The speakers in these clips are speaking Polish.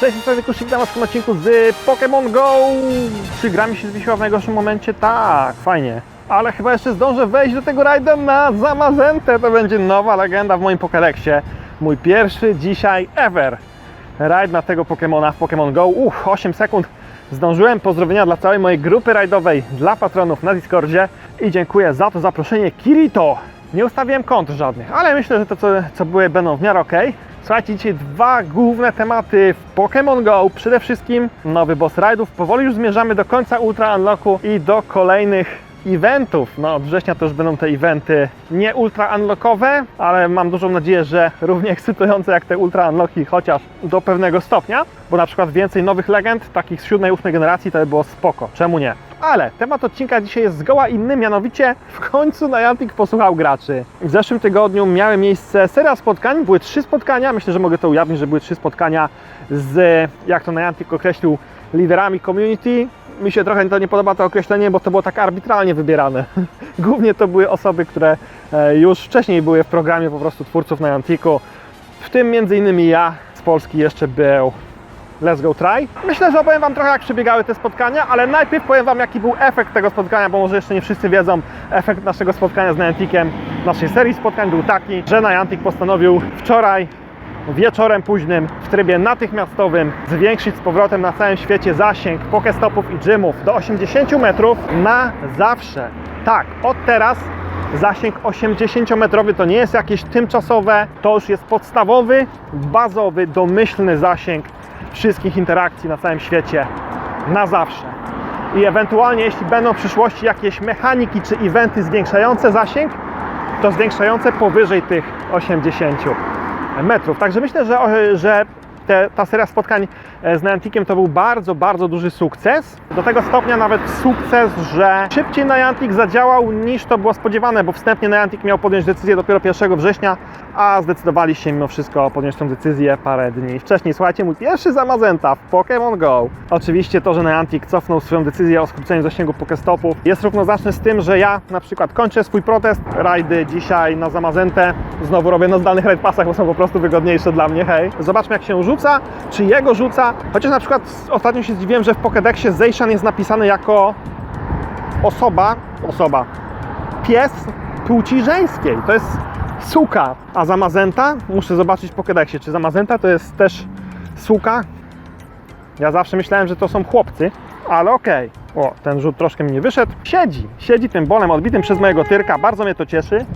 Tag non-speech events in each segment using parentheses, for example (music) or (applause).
Cześć, jestem Kusik, na naszym odcinku z Pokémon GO! Czy gra mi się zwiesiła w najgorszym momencie? Tak, fajnie. Ale chyba jeszcze zdążę wejść do tego rajda na Zamazentę. To będzie nowa legenda w moim Pokédexie. Mój pierwszy dzisiaj ever rajd na tego Pokémona w Pokémon GO. Uch, 8 sekund zdążyłem. Pozdrowienia dla całej mojej grupy rajdowej, dla patronów na Discordzie i dziękuję za to zaproszenie Kirito. Nie ustawiłem kont żadnych, ale myślę, że to co, co były będą w miarę ok. Słuchajcie, dzisiaj dwa główne tematy w Pokémon GO. Przede wszystkim nowy boss rajdów. Powoli już zmierzamy do końca Ultra Unlocku i do kolejnych eventów. No, od września to już będą te eventy nie ultra unlockowe, ale mam dużą nadzieję, że równie ekscytujące jak te ultra unlocki, chociaż do pewnego stopnia, bo na przykład więcej nowych legend, takich z siódmej, ósmej generacji, to by było spoko. Czemu nie? Ale temat odcinka dzisiaj jest zgoła inny, mianowicie w końcu Niantic posłuchał graczy. W zeszłym tygodniu miały miejsce seria spotkań, były trzy spotkania, myślę, że mogę to ujawnić, że były trzy spotkania z, jak to Niantic określił, liderami community. Mi się trochę to nie podoba to określenie, bo to było tak arbitralnie wybierane. (laughs) Głównie to były osoby, które e, już wcześniej były w programie po prostu twórców Nianticu, w tym między innymi ja z Polski jeszcze był Let's Go Try. Myślę, że opowiem Wam trochę, jak przebiegały te spotkania, ale najpierw powiem Wam, jaki był efekt tego spotkania, bo może jeszcze nie wszyscy wiedzą. Efekt naszego spotkania z Nianticiem, naszej serii spotkań był taki, że Niantic postanowił wczoraj wieczorem późnym w trybie natychmiastowym zwiększyć z powrotem na całym świecie zasięg pokestopów i gymów do 80 metrów na zawsze. Tak, od teraz zasięg 80-metrowy to nie jest jakieś tymczasowe, to już jest podstawowy, bazowy, domyślny zasięg wszystkich interakcji na całym świecie na zawsze. I ewentualnie, jeśli będą w przyszłości jakieś mechaniki czy eventy zwiększające zasięg, to zwiększające powyżej tych 80 metrów. Także myślę, że, że te, ta seria spotkań z Nianticiem to był bardzo, bardzo duży sukces. Do tego stopnia nawet sukces, że szybciej Niantic zadziałał niż to było spodziewane, bo wstępnie Niantic miał podjąć decyzję dopiero 1 września, a zdecydowali się mimo wszystko podjąć tę decyzję parę dni wcześniej. Słuchajcie, mój pierwszy zamazenta w Pokémon Go. Oczywiście to, że Niantic cofnął swoją decyzję o skróceniu zasięgu Pokestopów jest równoznaczne z tym, że ja na przykład kończę swój protest, rajdy dzisiaj na zamazentę, znowu robię na zdalnych raid pasach, bo są po prostu wygodniejsze dla mnie, hej. Zobaczmy jak się rzuca, czy jego rzuca, chociaż na przykład ostatnio się zdziwiłem, że w Pokédexie Zeishan jest napisany jako osoba, osoba, pies płci żeńskiej. To jest suka, a zamazenta, muszę zobaczyć w Pokédexie, czy zamazenta to jest też suka. Ja zawsze myślałem, że to są chłopcy, ale okej. O, ten rzut troszkę mi nie wyszedł. Siedzi, siedzi tym bolem odbitym przez mojego tyrka, bardzo mnie to cieszy.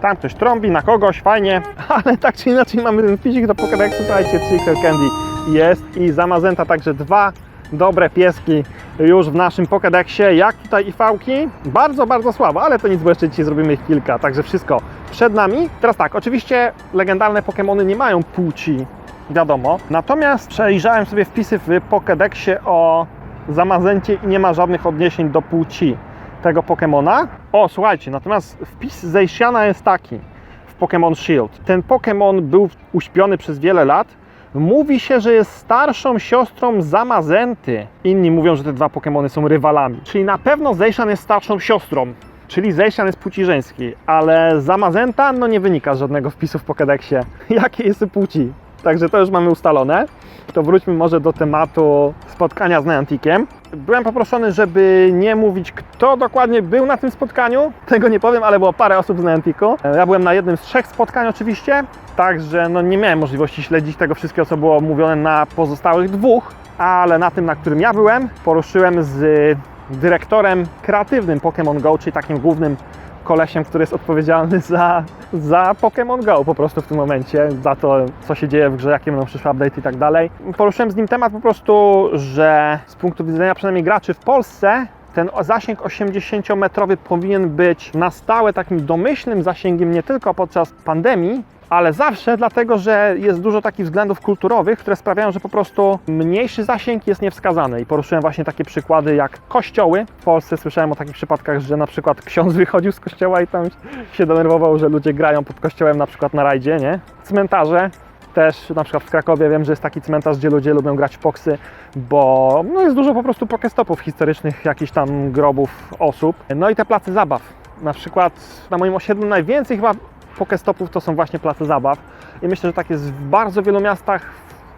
Tam ktoś trąbi na kogoś, fajnie, (laughs) ale tak czy inaczej mamy ten fizik do Pokédexu, słuchajcie, Trickle Candy jest i zamazenta także dwa dobre pieski już w naszym Pokédexie. Jak tutaj IV-ki? Bardzo, bardzo słabo, ale to nic, bo jeszcze dzisiaj zrobimy ich kilka, także wszystko przed nami. Teraz tak, oczywiście legendarne Pokémony nie mają płci, wiadomo. Natomiast przejrzałem sobie wpisy w Pokédexie o zamazencie i nie ma żadnych odniesień do płci tego Pokémona. O, słuchajcie, natomiast wpis Zeishiana jest taki w Pokémon Shield. Ten Pokémon był uśpiony przez wiele lat. Mówi się, że jest starszą siostrą Zamazenty. Inni mówią, że te dwa Pokémony są rywalami. Czyli na pewno Zeishan jest starszą siostrą. Czyli Zeishan jest płci żeńskiej, ale Zamazenta no nie wynika z żadnego wpisu w Pokédexie. (laughs) Jakie jest płci? Także to już mamy ustalone. To wróćmy może do tematu spotkania z Nianticiem. Byłem poproszony, żeby nie mówić, kto dokładnie był na tym spotkaniu. Tego nie powiem, ale było parę osób z Nianticu. Ja byłem na jednym z trzech spotkań oczywiście, także no nie miałem możliwości śledzić tego wszystkiego, co było mówione na pozostałych dwóch, ale na tym, na którym ja byłem, poruszyłem z dyrektorem kreatywnym Pokémon Go, czyli takim głównym kolesiem, który jest odpowiedzialny za, za Pokémon Go po prostu w tym momencie, za to, co się dzieje w grze, jakie będą przyszłe update i tak dalej. Poruszyłem z nim temat po prostu, że z punktu widzenia przynajmniej graczy w Polsce, ten zasięg 80-metrowy powinien być na stałe takim domyślnym zasięgiem nie tylko podczas pandemii, ale zawsze dlatego, że jest dużo takich względów kulturowych, które sprawiają, że po prostu mniejszy zasięg jest niewskazany. I poruszyłem właśnie takie przykłady jak kościoły. W Polsce słyszałem o takich przypadkach, że na przykład ksiądz (laughs) wychodził z kościoła i tam się denerwował, że ludzie grają pod kościołem na przykład na rajdzie, nie? Cmentarze. Też na przykład w Krakowie wiem, że jest taki cmentarz, gdzie ludzie lubią grać w poksy, bo no jest dużo po prostu pokestopów historycznych, jakichś tam grobów osób. No i te place zabaw. Na przykład na moim osiedlu najwięcej chyba Pokestopów to są właśnie place zabaw i myślę, że tak jest w bardzo wielu miastach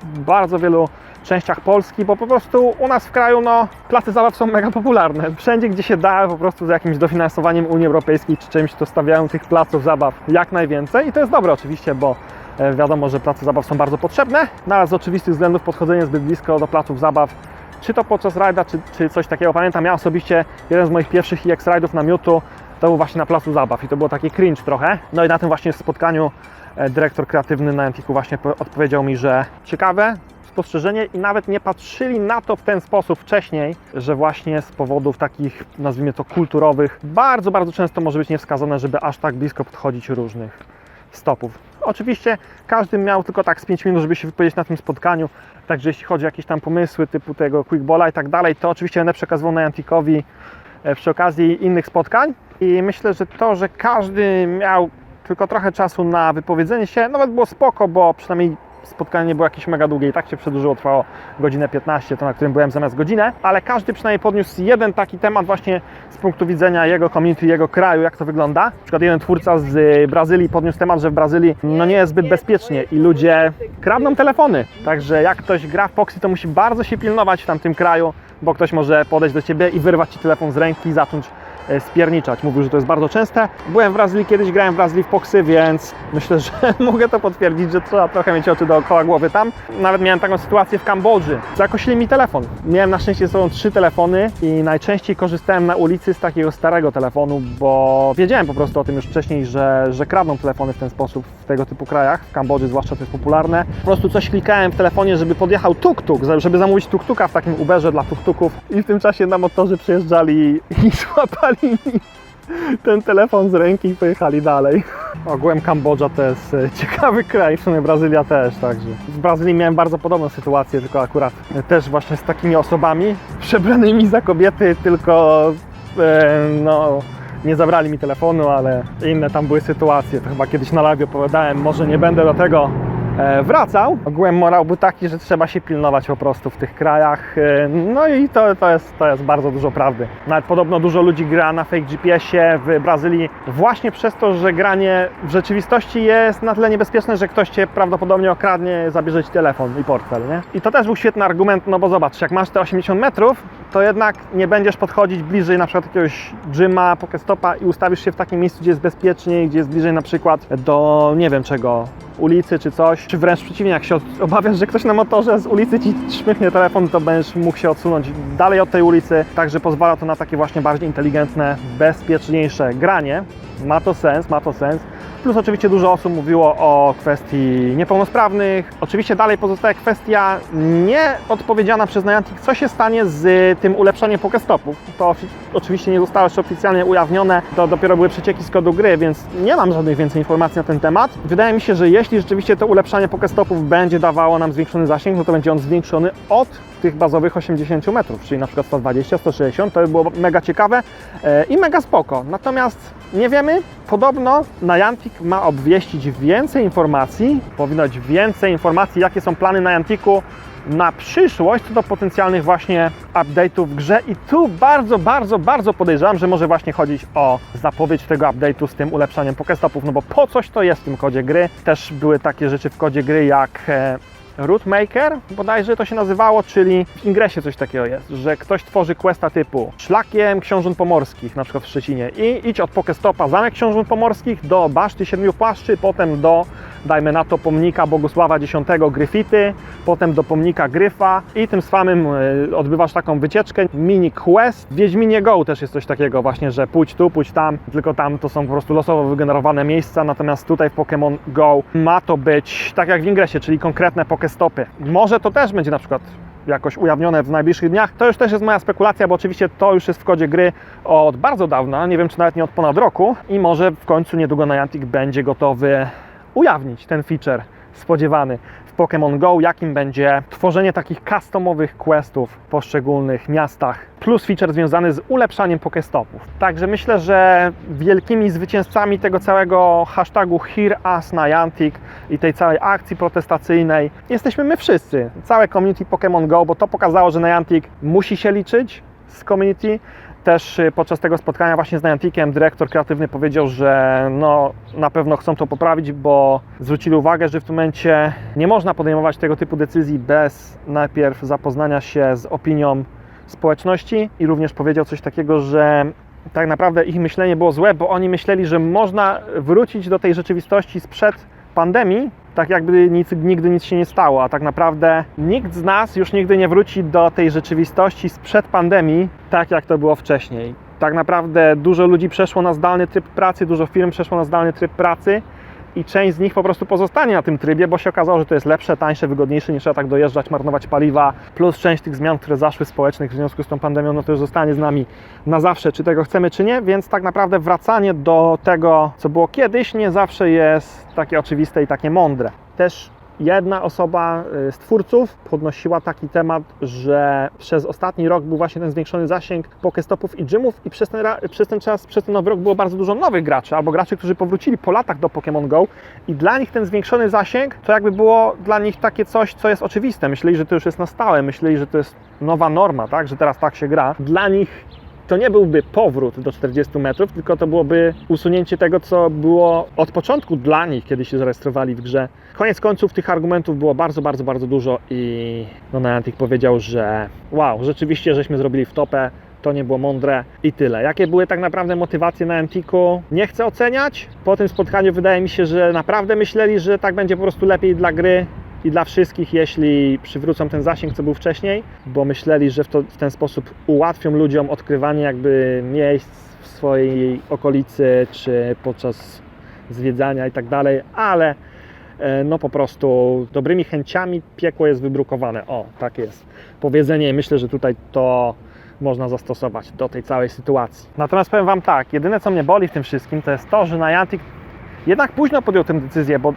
w bardzo wielu częściach Polski, bo po prostu u nas w kraju no, placy zabaw są mega popularne. Wszędzie, gdzie się da, po prostu z jakimś dofinansowaniem Unii Europejskiej czy czymś, to stawiają tych placów zabaw jak najwięcej i to jest dobre oczywiście, bo wiadomo, że place zabaw są bardzo potrzebne, no ale z oczywistych względów podchodzenie zbyt blisko do placów zabaw czy to podczas rajda, czy, czy coś takiego. Pamiętam, ja osobiście jeden z moich pierwszych EX rajdów na Miutu to był właśnie na placu zabaw i to było taki cringe trochę. No i na tym właśnie spotkaniu e, dyrektor kreatywny na Antiku właśnie po- odpowiedział mi, że ciekawe spostrzeżenie i nawet nie patrzyli na to w ten sposób wcześniej, że właśnie z powodów takich, nazwijmy to kulturowych, bardzo, bardzo często może być niewskazane, żeby aż tak blisko podchodzić różnych stopów. Oczywiście każdy miał tylko tak z 5 minut, żeby się wypowiedzieć na tym spotkaniu, także jeśli chodzi o jakieś tam pomysły typu tego quickballa i tak dalej, to oczywiście będę przekazywał Najantikowi e, przy okazji innych spotkań. I myślę, że to, że każdy miał tylko trochę czasu na wypowiedzenie się, nawet było spoko, bo przynajmniej spotkanie nie było jakieś mega długie i tak się przedłużyło, trwało godzinę 15, to na którym byłem zamiast godzinę, ale każdy przynajmniej podniósł jeden taki temat właśnie z punktu widzenia jego community, jego kraju, jak to wygląda. Na przykład jeden twórca z y, Brazylii podniósł temat, że w Brazylii no nie jest zbyt bezpiecznie i ludzie kradną telefony, także jak ktoś gra w Foxy, to musi bardzo się pilnować w tamtym kraju, bo ktoś może podejść do Ciebie i wyrwać Ci telefon z ręki i zacząć spierniczać. Mówił, że to jest bardzo częste. Byłem w Brazylii, kiedyś grałem w Brazylii w Poksy, więc myślę, że (laughs) mogę to potwierdzić, że trzeba trochę mieć oczy dookoła głowy tam. Nawet miałem taką sytuację w Kambodży. Zakosili mi telefon. Miałem na szczęście ze sobą trzy telefony i najczęściej korzystałem na ulicy z takiego starego telefonu, bo wiedziałem po prostu o tym już wcześniej, że, że kradną telefony w ten sposób w tego typu krajach. W Kambodży zwłaszcza to jest popularne. Po prostu coś klikałem w telefonie, żeby podjechał tuk-tuk, żeby zamówić tuk-tuka w takim Uberze dla tuk-tuków i w tym czasie na motorze przyjeżdżali i (laughs) złapali (laughs) ten telefon z ręki i pojechali dalej. (laughs) Ogółem Kambodża to jest e, ciekawy (laughs) kraj, w sumie Brazylia też, także. W Brazylii miałem bardzo podobną sytuację, tylko akurat e, też właśnie z takimi osobami przebranymi za kobiety, tylko e, no nie zabrali mi telefonu, ale inne tam były sytuacje. To chyba kiedyś na live opowiadałem, może nie będę do tego wracał. Ogółem morał był taki, że trzeba się pilnować po prostu w tych krajach. E, No i to, to, jest, to jest bardzo dużo prawdy. Nawet podobno dużo ludzi gra na fake GPS-ie w Brazylii właśnie przez to, że granie w rzeczywistości jest na tyle niebezpieczne, że ktoś cię prawdopodobnie okradnie, zabierze ci telefon i portfel, nie? I to też był świetny argument, no bo zobacz, jak masz te 80 metrów, to jednak nie będziesz podchodzić bliżej na przykład jakiegoś gyma, pokestopa i ustawisz się w takim miejscu, gdzie jest bezpieczniej, gdzie jest bliżej na przykład do, nie wiem czego, ulicy czy coś, czy wręcz przeciwnie, jak się obawiasz, że ktoś na motorze z ulicy ci szmychnie telefon, to będziesz mógł się odsunąć dalej od tej ulicy, także pozwala to na takie właśnie bardziej inteligentne, bezpieczniejsze granie. Ma to sens, ma to sens. Plus oczywiście dużo osób mówiło o kwestii niepełnosprawnych. Oczywiście dalej pozostaje kwestia nieodpowiedziana przez Niantic, co się stanie z tym ulepszaniem Pokestopów. To oczywiście nie zostało jeszcze oficjalnie ujawnione, to dopiero były przecieki z kodu gry, więc nie mam żadnych więcej informacji na ten temat. Wydaje mi się, że jeśli rzeczywiście to ulepszanie Pokestopów będzie dawało nam zwiększony zasięg, no to będzie on zwiększony od tych bazowych 80 metrów, czyli na przykład 120, 160, to by było mega ciekawe e, i mega spoko. Natomiast nie wiemy, podobno Niantic ma obwieścić więcej informacji, powinno być więcej informacji, jakie są plany Nianticu na przyszłość co do potencjalnych właśnie update'ów w grze i tu bardzo, bardzo, bardzo podejrzewam, że może właśnie chodzić o zapowiedź tego update'u z tym ulepszaniem Pokestopów, no bo po coś to jest w tym kodzie gry. Też były takie rzeczy w kodzie gry jak e, Rootmaker, bodajże to się nazywało, czyli w ingresie coś takiego jest, że ktoś tworzy questa typu szlakiem książąt pomorskich, na przykład w Szczecinie i idź od Pokestopa zamek książąt pomorskich do Baszty Siedmiu Płaszczy, potem do, dajmy na to, pomnika Bogusława X Gryfity, potem do pomnika Gryfa i tym samym e, odbywasz taką wycieczkę, mini quest. W Wiedźminie Go też jest coś takiego właśnie, że pójdź tu, pójdź tam, tylko tam to są po prostu losowo wygenerowane miejsca, natomiast tutaj w Pokémon Go ma to być tak jak w ingresie, czyli konkretne Pokestopy. Może to też będzie na przykład jakoś ujawnione w najbliższych dniach. To już też jest moja spekulacja, bo oczywiście to już jest w kodzie gry od bardzo dawna, nie wiem czy nawet nie od ponad roku i może w końcu niedługo Niantic będzie gotowy ujawnić ten feature spodziewany w Pokémon Go, jakim będzie tworzenie takich customowych questów w poszczególnych miastach, plus feature związany z ulepszaniem Pokestopów. Także myślę, że wielkimi zwycięzcami tego całego hashtagu Hear Us Niantic i tej całej akcji protestacyjnej jesteśmy my wszyscy, całe community Pokémon Go, bo to pokazało, że Niantic musi się liczyć z community też y, podczas tego spotkania właśnie z Nianticiem dyrektor kreatywny powiedział, że no, na pewno chcą to poprawić, bo zwrócili uwagę, że w tym momencie nie można podejmować tego typu decyzji bez najpierw zapoznania się z opinią społeczności i również powiedział coś takiego, że tak naprawdę ich myślenie było złe, bo oni myśleli, że można wrócić do tej rzeczywistości sprzed pandemii, tak jakby nic, nigdy nic się nie stało, a tak naprawdę nikt z nas już nigdy nie wróci do tej rzeczywistości sprzed pandemii, tak jak to było wcześniej. Tak naprawdę dużo ludzi przeszło na zdalny tryb pracy, dużo firm przeszło na zdalny tryb pracy i część z nich po prostu pozostanie na tym trybie, bo się okazało, że to jest lepsze, tańsze, wygodniejsze, niż trzeba tak dojeżdżać, marnować paliwa, plus część tych zmian, które zaszły społecznych w związku z tą pandemią, no to już zostanie z nami na zawsze, czy tego chcemy, czy nie, więc tak naprawdę wracanie do tego, co było kiedyś, nie zawsze jest takie oczywiste i takie mądre. Też jedna osoba y, z twórców podnosiła taki temat, że przez ostatni rok był właśnie ten zwiększony zasięg pokestopów i gymów i przez ten, przez ten czas, przez ten nowy rok było bardzo dużo nowych graczy, albo graczy, którzy powrócili po latach do Pokémon GO i dla nich ten zwiększony zasięg to jakby było dla nich takie coś, co jest oczywiste. Myśleli, że to już jest na stałe, myśleli, że to jest nowa norma, tak, że teraz tak się gra. Dla nich to nie byłby powrót do 40 metrów, tylko to byłoby usunięcie tego, co było od początku dla nich, kiedy się zarejestrowali w grze. Koniec końców tych argumentów było bardzo, bardzo, bardzo dużo i no Niantic powiedział, że wow, rzeczywiście żeśmy zrobili wtopę, to nie było mądre i tyle. Jakie były tak naprawdę motywacje Nianticu? Nie chcę oceniać. Po tym spotkaniu wydaje mi się, że naprawdę myśleli, że tak będzie po prostu lepiej dla gry i dla wszystkich, jeśli przywrócą ten zasięg, co był wcześniej, bo myśleli, że w, to, w ten sposób ułatwią ludziom odkrywanie jakby miejsc w swojej okolicy, czy podczas zwiedzania i tak dalej, ale e, no po prostu dobrymi chęciami piekło jest wybrukowane. O, tak jest powiedzenie myślę, że tutaj to można zastosować do tej całej sytuacji. Natomiast powiem Wam tak, jedyne co mnie boli w tym wszystkim, to jest to, że Niantic jednak późno podjął tę decyzję, bo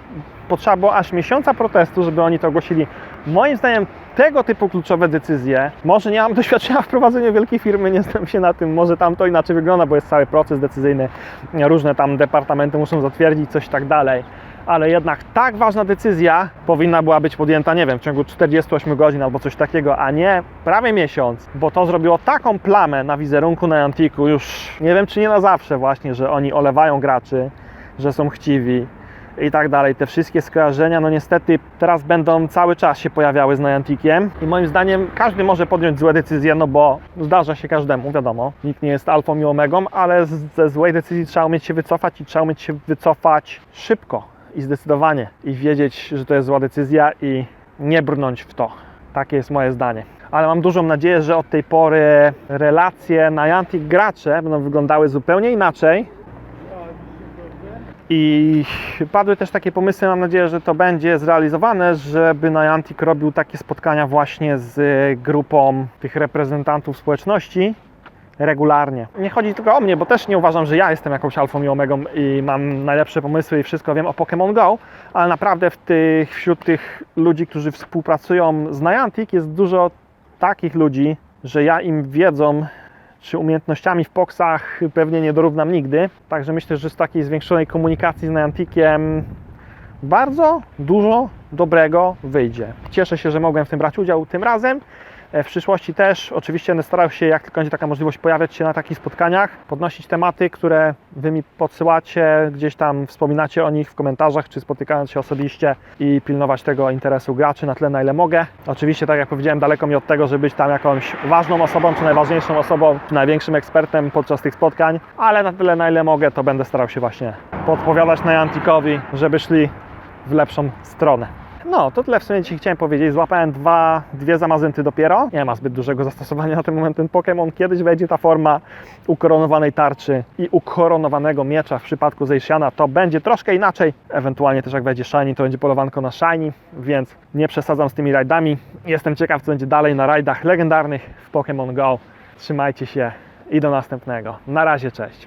potrzeba było aż miesiąca protestu, żeby oni to ogłosili. Moim zdaniem tego typu kluczowe decyzje, może nie mam (laughs) doświadczenia w prowadzeniu wielkiej firmy, nie znam się na tym, może tam to inaczej wygląda, bo jest cały proces decyzyjny, różne tam departamenty muszą zatwierdzić coś i tak dalej, ale jednak tak ważna decyzja powinna była być podjęta, nie wiem, w ciągu 48 godzin albo coś takiego, a nie prawie miesiąc, bo to zrobiło taką plamę na wizerunku na Antiku, już nie wiem czy nie na zawsze właśnie, że oni olewają graczy, że są chciwi i tak dalej. Te wszystkie skojarzenia, no niestety teraz będą cały czas się pojawiały z Niantikiem i moim zdaniem każdy może podjąć złe decyzje, no bo zdarza się każdemu, wiadomo. Nikt nie jest alfą i omegą, ale ze złej decyzji trzeba umieć się wycofać i trzeba umieć się wycofać szybko i zdecydowanie i wiedzieć, że to jest zła decyzja i nie brnąć w to. Takie jest moje zdanie. Ale mam dużą nadzieję, że od tej pory relacje Niantic gracze będą wyglądały zupełnie inaczej, i padły też takie pomysły, mam nadzieję, że to będzie zrealizowane, żeby Niantic robił takie spotkania właśnie z grupą tych reprezentantów społeczności regularnie. Nie chodzi tylko o mnie, bo też nie uważam, że ja jestem jakąś alfą i omegą i mam najlepsze pomysły i wszystko wiem o Pokémon Go, ale naprawdę w tych, wśród tych ludzi, którzy współpracują z Niantic jest dużo takich ludzi, że ja im wiedzą czy umiejętnościami w poksach pewnie nie dorównam nigdy. Także myślę, że z takiej zwiększonej komunikacji z Nianticiem bardzo dużo dobrego wyjdzie. Cieszę się, że mogłem w tym brać udział tym razem. E, W przyszłości też oczywiście będę starał się, jak tylko będzie taka możliwość, pojawiać się na takich spotkaniach, podnosić tematy, które Wy mi podsyłacie, gdzieś tam wspominacie o nich w komentarzach, czy spotykając się osobiście i pilnować tego interesu graczy na tyle, na ile mogę. Oczywiście, tak jak powiedziałem, daleko mi od tego, żeby być tam jakąś ważną osobą, czy najważniejszą osobą, czy największym ekspertem podczas tych spotkań, ale na tyle, na ile mogę, to będę starał się właśnie podpowiadać Nianticowi, żeby szli w lepszą stronę. No, to tyle w sumie dzisiaj chciałem powiedzieć. Złapałem dwa, dwie zamazynty dopiero. Nie ma zbyt dużego zastosowania na ten moment ten Pokémon. Kiedyś wejdzie ta forma ukoronowanej tarczy i ukoronowanego miecza w przypadku Zeishiana. To będzie troszkę inaczej. Ewentualnie też jak wejdzie Shiny, to będzie polowanko na Shiny, więc nie przesadzam z tymi rajdami. Jestem ciekaw, co będzie dalej na rajdach legendarnych w Pokémon Go. Trzymajcie się i do następnego. Na razie, cześć.